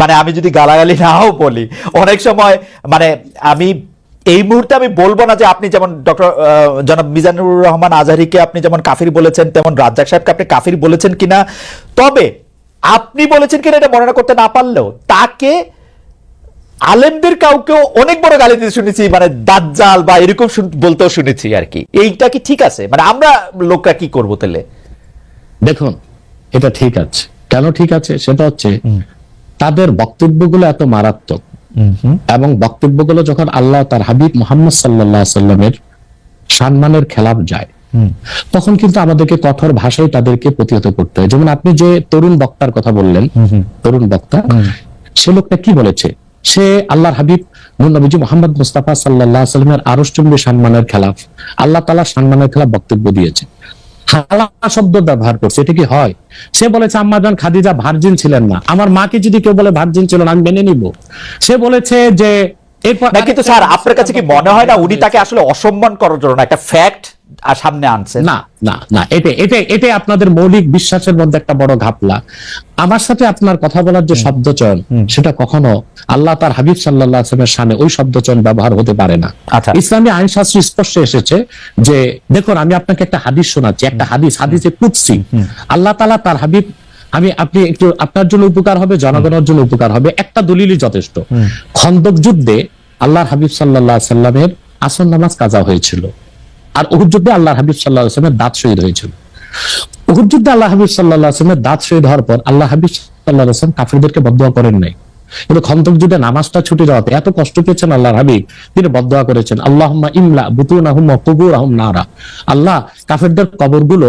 মানে আমি যদি গালাগালি নাও বলি অনেক সময় মানে আমি এই মুহূর্তে আমি বলব না যে আপনি যেমন ডক্টর জনাব মিজানুর রহমান আজহারিকে আপনি যেমন কাফির বলেছেন তেমন রাজ্জাক সাহেবকে আপনি কাফির বলেছেন কিনা তবে আপনি বলেছেন কিনা এটা বর্ণনা করতে না পারলেও তাকে আলেমদের কাউকেও অনেক বড় গালি দিতে শুনেছি মানে দাজ্জাল বা এরকম বলতেও শুনেছি আর কি। এইটা কি ঠিক আছে? মানে আমরা লোকরা কি করব তাহলে? দেখুন এটা ঠিক আছে। কেন ঠিক আছে? সেটা হচ্ছে তাদের বক্তব্যগুলো এত মারাত্মক। এবং বক্তব্যগুলো যখন আল্লাহ তার হাবিব মোহাম্মদ সাল্লাহ সাল্লামের সম্মানের খেলাফ যায় তখন কিন্তু আমাদেরকে কঠোর ভাষায় তাদেরকে প্রতিহত করতে হয়। যেমন আপনি যে তরুণ বক্তার কথা বললেন তরুণ বক্তা সে লোকটা কি বলেছে? সে আল্লাহর হাবিব নবীজি মোহাম্মদ মুস্তাফা সাল্লাহ সাল্লামের আরসচুম্বী সম্মানের খেলাফ। আল্লাহ তালা সম্মানের খেলাফ বক্তব্য দিয়েছে। হালা শব্দ ব্যবহার করছে, এটা কি হয়? সে বলেছে আম্মাজান খাদিজা ভার্জিন ছিলেন না। আমার মাকে যদি কেউ বলে ভার্জিন ছিল না, আমি মেনে নিব। সে বলেছে যে কিন্তু স্যার আপনার কাছে কি মনে হয় না উনি তাকে আসলে অসম্মান করার জন্য একটা ফ্যাক্ট সামনে আনছেন না না না এটা এটা এটা আপনাদের মৌলিক বিশ্বাসের মধ্যে একটা বড় ঘাপলা। আমার সাথে আপনার কথা বলার যে শব্দ চয়ন সেটা কখনো আল্লাহ তার হাবিব সাল্লাহ আসলামের সামনে ওই শব্দ চয়ন ব্যবহার হতে পারে না। আচ্ছা। ইসলামী আইন শাস্ত্র স্পষ্ট এসেছে যে দেখুন আমি আপনাকে একটা হাদিস শোনাচ্ছি একটা হাদিস হাদিসে কুৎসি আল্লাহ তালা তার হাবিব আমি আপনি একটু আপনার জন্য উপকার হবে জনগণের জন্য উপকার হবে। একটা দলিলই যথেষ্ট। খন্দক যুদ্ধে আল্লাহর হাবিব সাল্লাহ সাল্লামের আসন নামাজ কাজা হয়েছিল। আর উহুদ যুদ্ধে আল্লাহ হাবিব সাল্লাহ আসলামের দাঁত শহীদ হয়েছিল। উহুদ যুদ্ধে আল্লাহ হাবিব সাল্লাহ আসলামের দাঁত শহীদ হওয়ার পর আল্লাহ হাবিব সাল্লাহ আসলাম কাফিরদেরকে বদয়া করেন নাই। কিন্তু খন্দক যুদ্ধে নামাজটা ছুটে যাওয়াতে এত কষ্ট পেয়েছেন আল্লাহ হাবিব তিনি বদয়া করেছেন আল্লাহ ইমলা বুতুন আহম কুবুর আহম নারা। আল্লাহ কাফেরদের কবরগুলো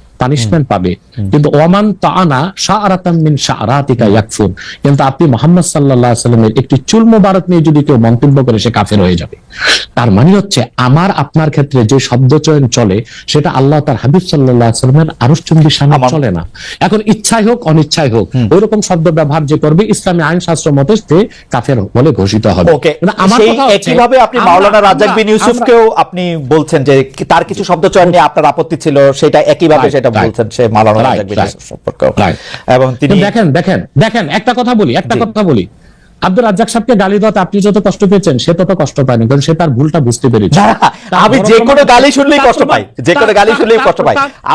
পানিশমেন্ট পাবে। কিন্তু ওমান তাআনা শাআরাতাম মিন শাআরাতিকা ইয়াকফুর। কিন্তু আপনি মোহাম্মদ সাল্লাল্লাহু আলাইহি সাল্লামের একটি চুল মুবারক নিয়ে যদি কেউ মন্তব্য করে সে কাফের হয়ে যাবে। তার মানে হচ্ছে আমার আপনার ক্ষেত্রে যে শব্দ চয়ন চলে সেটা আল্লাহ তার হাবিব সাল্লামের আরশচুম্বী সামনে চলে না। এখন ইচ্ছাই হোক অনিচ্ছাই হোক ওইরকম শব্দ ব্যবহার যে করবে ইসলামী আইন শাস্ত্র মতে সে কাফের বলে ঘোষিত হবে। আমার কথা একইভাবে আপনি মাওলানা রাজ্জাক বিন ইউসুফকেও আপনি বলছেন যে তার কিছু শব্দ চয়ন নিয়ে আপনার আপত্তি ছিল সেটা একইভাবে সেটা বলছেন সে মাওলানা রাজ্জাক বিন ইউসুফ Right. এবং তিনি দেখেন দেখেন দেখেন একটা কথা বলি একটা কথা বলি। আব্দুল রাজ্জাক সাহেবকে গালি দেওয়াতে আপনি যত কষ্ট পেয়েছেন সে তত কষ্ট পায়নি কারণ সে তার ভুলটা বুঝতে পেরেছে। আমি যে কোনো গালি শুনলেই কষ্ট পাই যে কোনো গালি শুনলেই কষ্ট পাই।